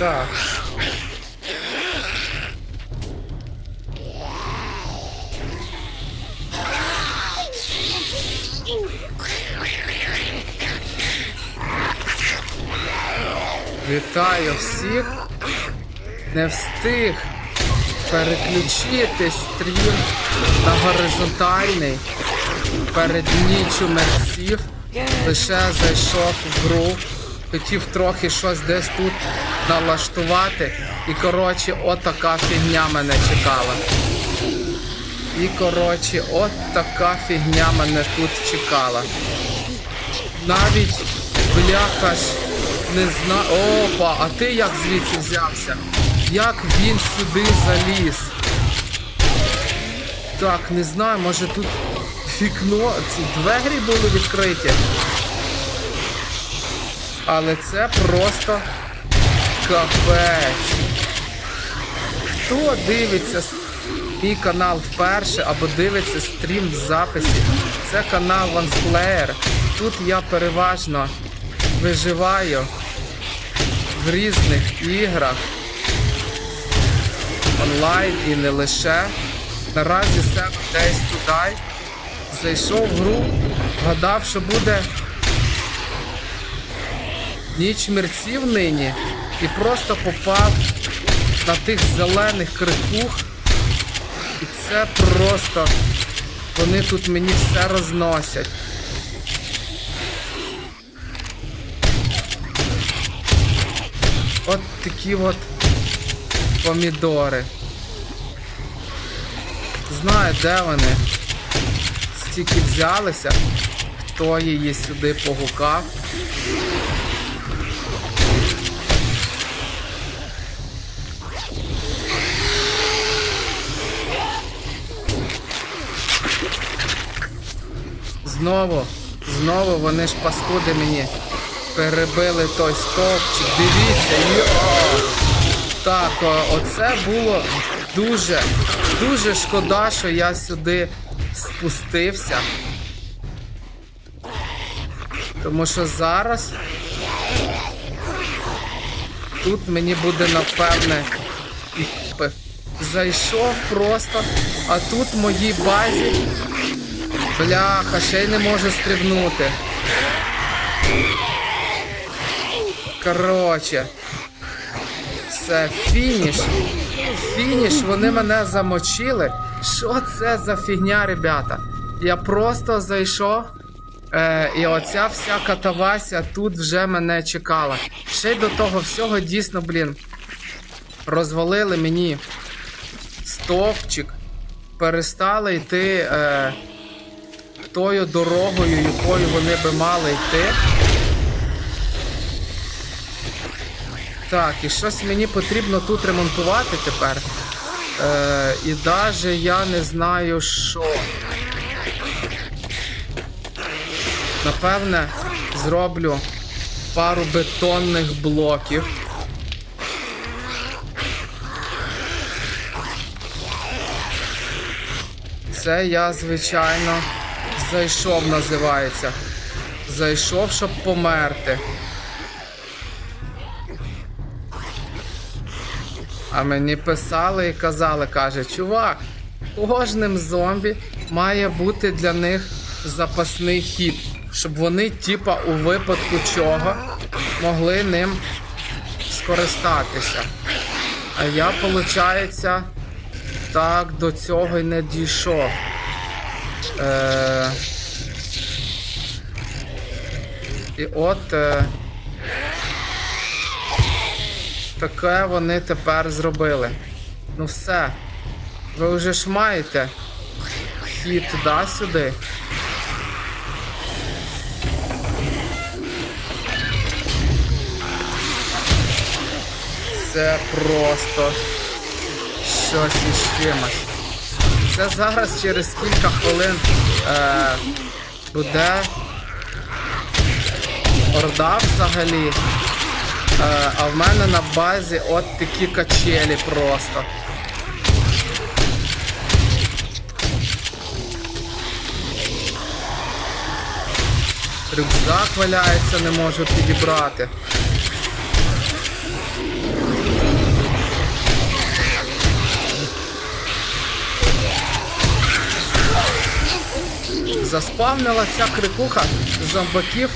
Так. Вітаю всіх. Не встиг переключити стрім на горизонтальний перед ніччю мерців. Лише зайшов в гру, хотів трохи щось десь тут налаштувати. І коротше, от така фігня мене чекала. І коротше, от така фігня мене тут чекала. Навіть бляха ж не зна. Опа, а ти як звідси взявся? Як він сюди заліз? Так, не знаю, може тут вікно, ці двері були відкриті. Але це просто капець. Хто дивиться мій канал вперше або дивиться стрім в записі? Це канал OneSplayer. Тут я переважно виживаю в різних іграх онлайн і не лише. Наразі Seven Days to зайшов в гру, гадав, що буде ніч мерців нині і просто попав на тих зелених крикух. І це просто вони тут мені все розносять. От такі от помідори. Знаю, де вони. Стільки взялися, хто її сюди погукав. Знову, знову вони ж паскуди мені перебили той стовпчик. Дивіться, йо! Так, оце було дуже, дуже шкода, що я сюди спустився. Тому що зараз тут мені буде напевне зайшов просто, а тут в моїй базі бляха, ще й не можу стрибнути. Коротше. Це фініш. Фініш, вони мене замочили. Що це за фігня, ребята? Я просто зайшов. Е, і оця вся катавася тут вже мене чекала. Ще й до того всього дійсно, блін. Розвалили мені стовпчик. Перестали йти е, тою дорогою, якою вони би мали йти. Так, і щось мені потрібно тут ремонтувати тепер. Е, і навіть я не знаю що. Напевне, зроблю пару бетонних блоків. Це я, звичайно, зайшов, називається. Зайшов, щоб померти. А мені писали і казали, каже, чувак, кожним зомбі має бути для них запасний хід, щоб вони, типа, у випадку чого могли ним скористатися. А я, виходить, так до цього й не дійшов. Е... І от. Е... Таке вони тепер зробили. Ну все. Ви вже ж маєте хід да, сюди. Це просто щось із чимось. Це зараз через кілька хвилин е, буде орда взагалі. Е, а в мене на базі от такі качелі просто. Рюкзак валяється, не можу підібрати. Заспавнила ця крикуха зомбаків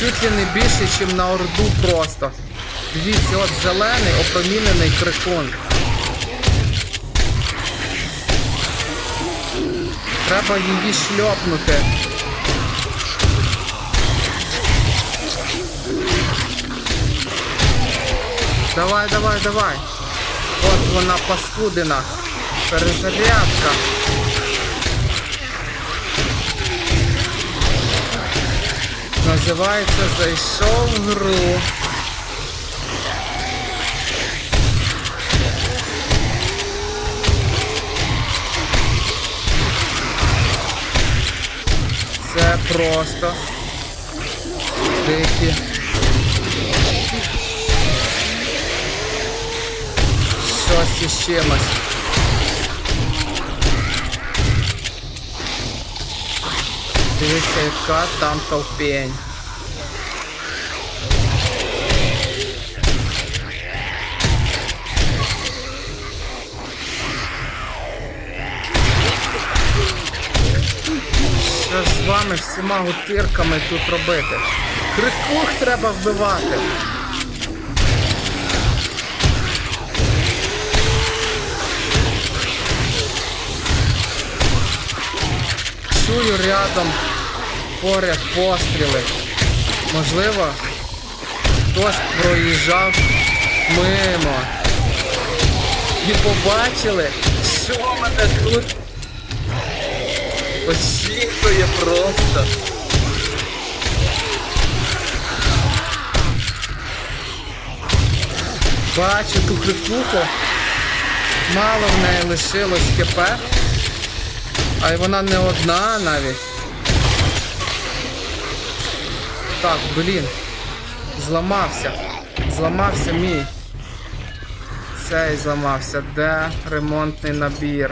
чуть ли не більше, ніж на орду просто. Дивіться, от зелений опромінений крикун. Треба її шльопнути. Давай, давай, давай. От вона паскудина. Перезарядка. Називається Зайшов в гру. Це просто дикі. Щось із чимось. Дивіться, яка там толпень. Що з вами всіма гутирками тут робити? Крикух треба вбивати. Чую рядом поряд постріли. Можливо, хтось проїжджав мимо. І побачили, що мене тут очікує просто. Бачу ту крикуху. Мало в неї лишилось ХП. А й вона не одна навіть. Так, блін. Зламався. Зламався мій. Цей зламався. Де ремонтний набір?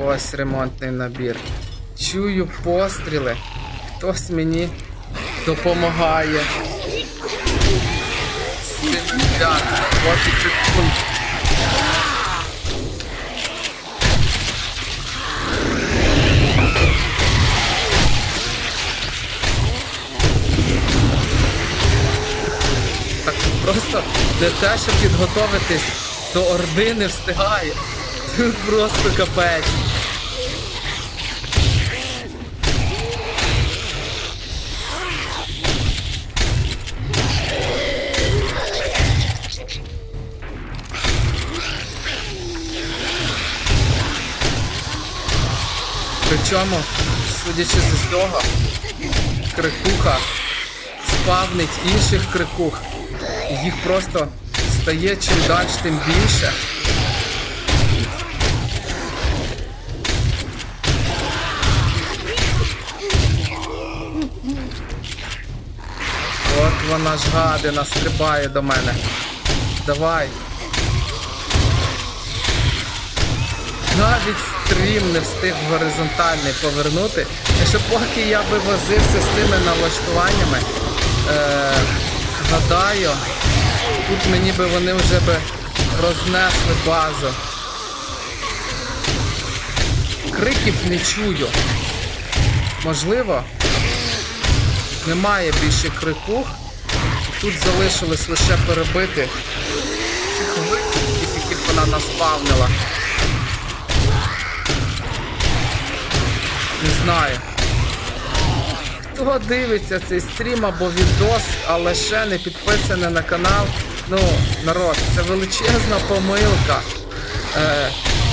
Ось ремонтний набір. Чую постріли. Хтось мені допомагає. Симуляр. От і не те, що підготовитись до орди не встигає. Тут просто капець. Причому, судячи з усього, крикуха спавнить інших крикух. Їх просто стає чим далі, тим більше. От вона ж гадина стрибає до мене. Давай. Навіть стрім не встиг горизонтальний повернути. І що поки я би возився з тими налаштуваннями, е, гадаю, тут мені би вони вже би рознесли базу. Криків не чую. Можливо, немає більше крикух. Тут залишилось лише перебити цих викликів, яких вона наспавнила. Не знаю. Хто дивиться цей стрім або відос, але ще не підписаний на канал. Ну, народ, це величезна помилка. Е,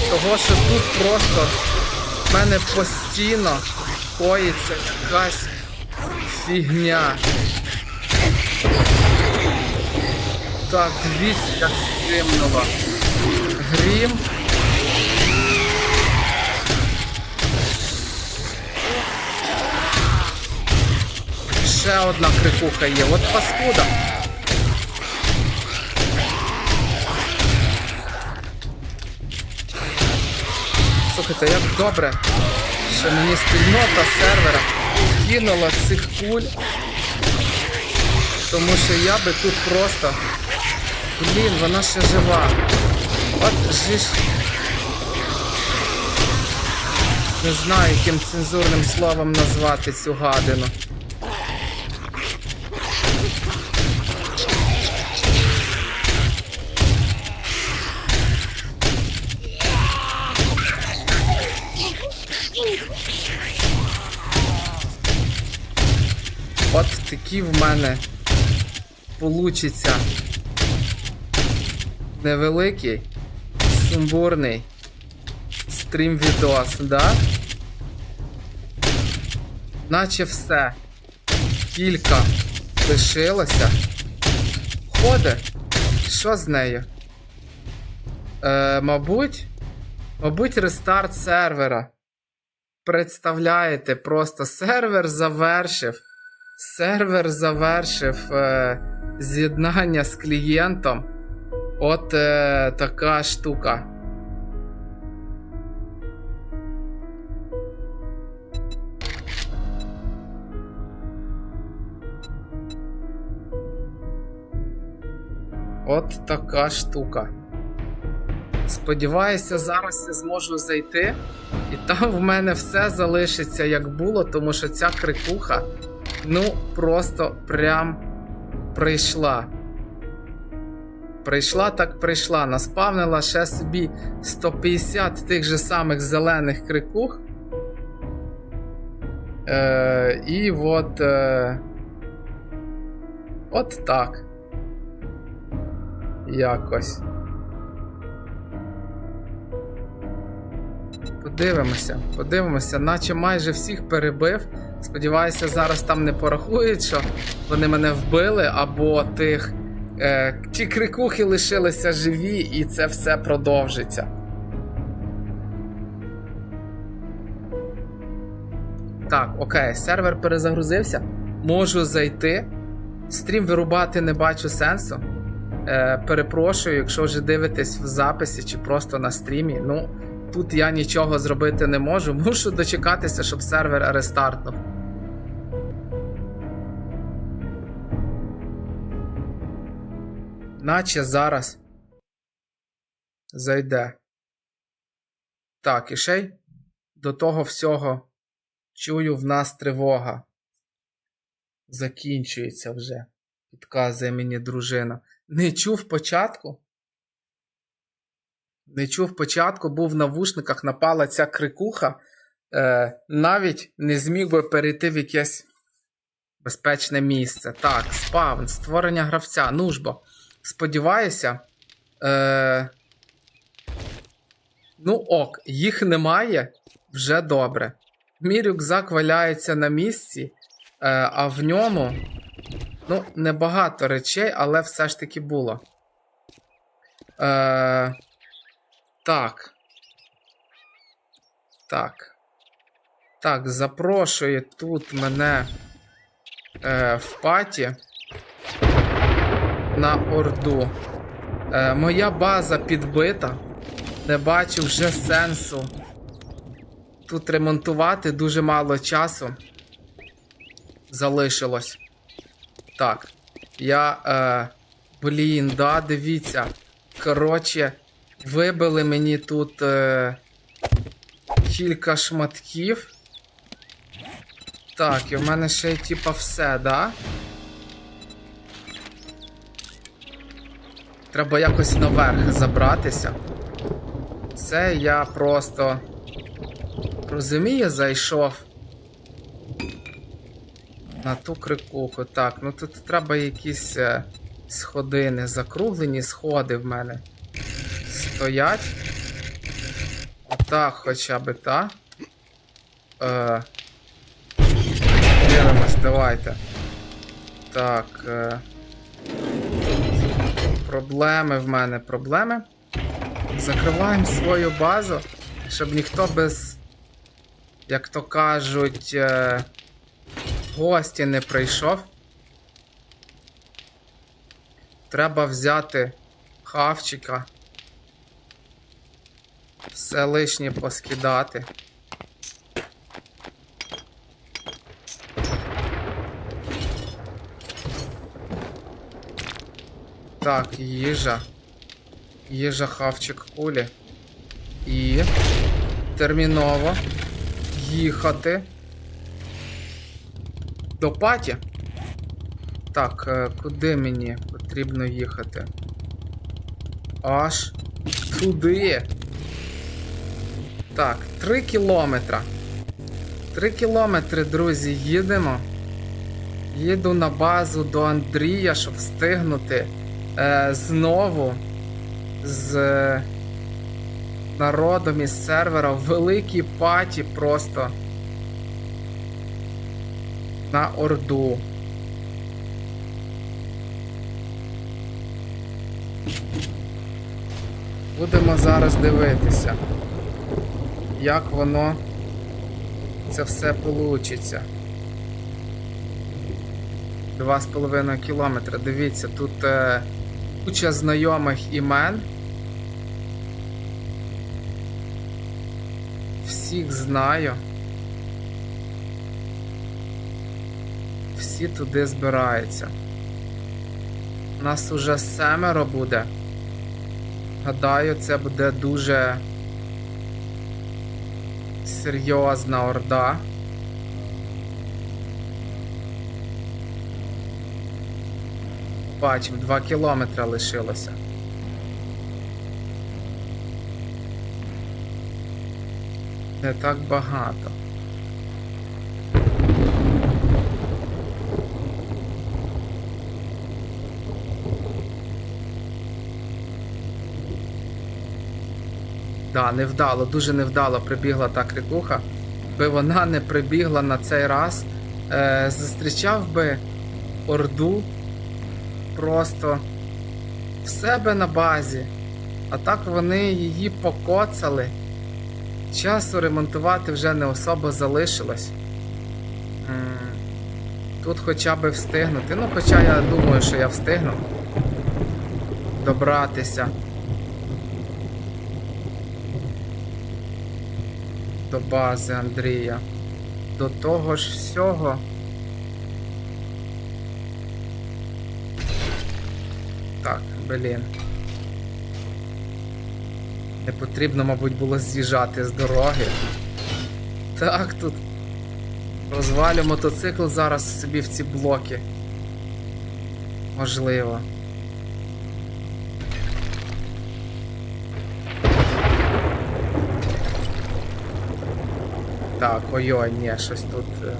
того, що тут просто в мене постійно коїться якась фігня. Так, дивіться, як гримнуло. Грім. Ще одна крикуха є. От паскуда. бачите, як добре, що мені спільнота сервера кинула цих куль. Тому що я би тут просто... Блін, вона ще жива. От жиш. Не знаю, яким цензурним словом назвати цю гадину. Такі в мене получиться невеликий, сумбурний стрім відос, да? Наче все. Кілька лишилося. Ходить. Що з нею? Е, мабуть. Мабуть, рестарт сервера. Представляєте, просто сервер завершив. Сервер завершив е, з'єднання з клієнтом. От е, така штука. От така штука. Сподіваюся, зараз я зможу зайти, і там в мене все залишиться як було, тому що ця крикуха, ну, просто прям прийшла. Прийшла так прийшла. Наспавнила ще собі 150 тих же самих зелених крикух. Е, і от. Е, от так. Якось. Подивимося, подивимося, наче майже всіх перебив. Сподіваюся, зараз там не порахують, що вони мене вбили, або тих. Е, ті крикухи лишилися живі, і це все продовжиться. Так, окей, сервер перезагрузився. Можу зайти. Стрім вирубати не бачу сенсу. Е, перепрошую, якщо вже дивитесь в записі чи просто на стрімі. Ну, тут я нічого зробити не можу. Мушу дочекатися, щоб сервер рестартнув. Наче зараз зайде. Так, і ще й до того всього чую в нас тривога. Закінчується вже, підказує мені дружина. Не чув початку. Не чув початку, був в навушниках, напала ця крикуха. Е, навіть не зміг би перейти в якесь безпечне місце. Так, спавн, створення гравця. Ну ж бо. Сподіваюся. Е, ну ок, їх немає вже добре. Мій рюкзак валяється на місці, е, а в ньому. Ну, небагато речей, але все ж таки було. Е, так. Так. Так, запрошує тут мене е, в паті на Орду. Е, моя база підбита. Не бачу вже сенсу. Тут ремонтувати дуже мало часу. Залишилось. Так. Я. Е, блін, да, дивіться. Коротше, вибили мені тут е, кілька шматків. Так, і в мене ще й типа все, да? Треба якось наверх забратися. Це я просто. Розумію, зайшов. На ту крикуху. Так, ну тут треба якісь е, сходини. Закруглені сходи в мене. Стоять. Отак хоча б, та. Е, дивимось, давайте. Так. Е, проблеми в мене, проблеми. Закриваємо свою базу, щоб ніхто без, як то кажуть, е, гості не прийшов. Треба взяти хавчика. Все лишнє поскидати. Так, їжа. Їжа хавчик кулі. І терміново їхати. До паті? Так, е, куди мені потрібно їхати? Аж туди. Так, 3 кілометра. 3 кілометри, друзі, їдемо. Їду на базу до Андрія, щоб встигнути е, знову з е, народом із сервера в великій паті просто на Орду. Будемо зараз дивитися, як воно це все получиться. Два з половиною кілометра. Дивіться, тут е, куча знайомих імен. Всіх знаю. Всі туди збираються. Нас уже семеро буде. Гадаю, це буде дуже серйозна орда. Бачив, 2 кілометри лишилося. Не так багато. Да, невдало, дуже невдало прибігла та крикуха. Би вона не прибігла на цей раз, е, зустрічав би Орду просто в себе на базі. А так вони її покоцали. Часу ремонтувати вже не особо залишилось. Тут хоча б встигнути. Ну, хоча я думаю, що я встигну добратися. До бази Андрія. До того ж всього. Так, блін. Не потрібно, мабуть, було з'їжджати з дороги. Так, тут розвалю мотоцикл зараз собі в ці блоки. Можливо. Так, ой-ой, ні, щось тут. е.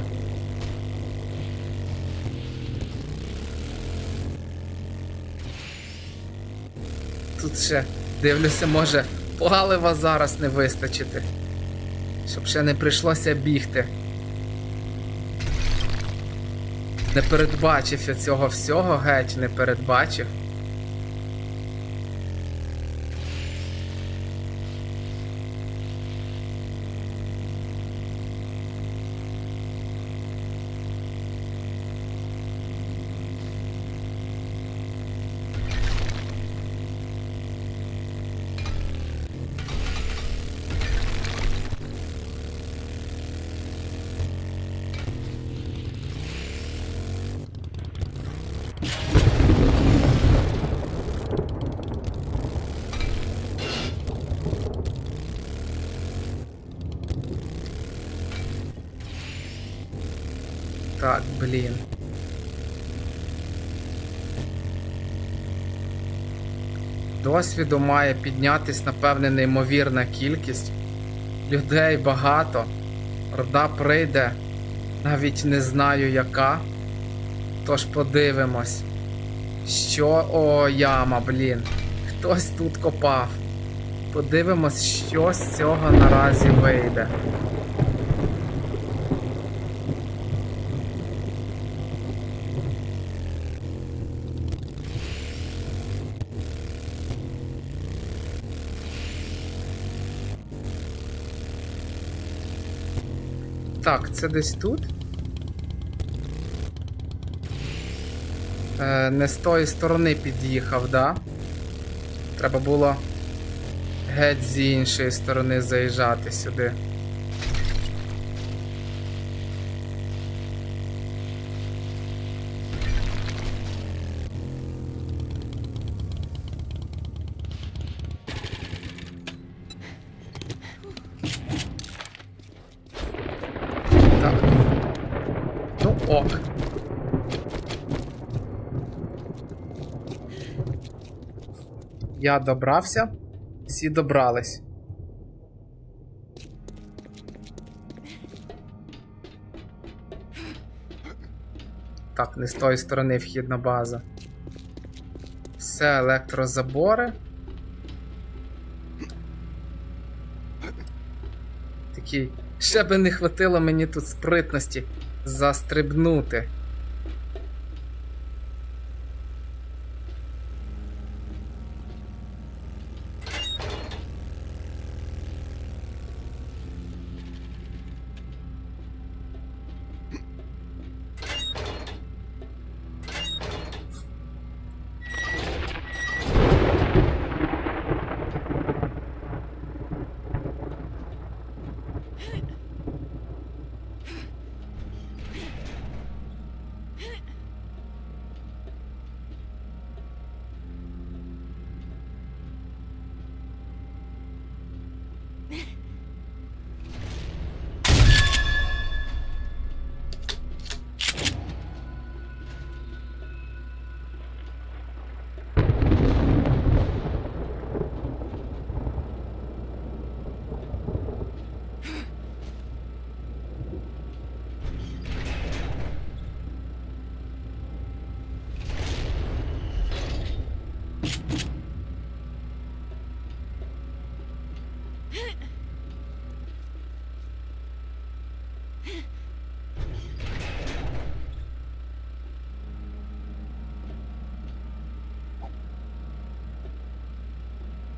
Тут ще, дивлюся, може палива зараз не вистачити. Щоб ще не прийшлося бігти. Не передбачив я цього всього, геть не передбачив. Так, блін. Досвіду має піднятись, напевне, неймовірна кількість. Людей багато. Орда прийде, навіть не знаю яка. Тож подивимось. Що. О, яма, блін. Хтось тут копав. Подивимось, що з цього наразі вийде. Так, це десь тут. Е, не з тої сторони під'їхав, да? Треба було геть з іншої сторони заїжджати сюди. Я добрався, всі добрались. Так, не з тої сторони вхідна база. Все електрозабори. Такий. Ще би не хватило мені тут спритності застрибнути.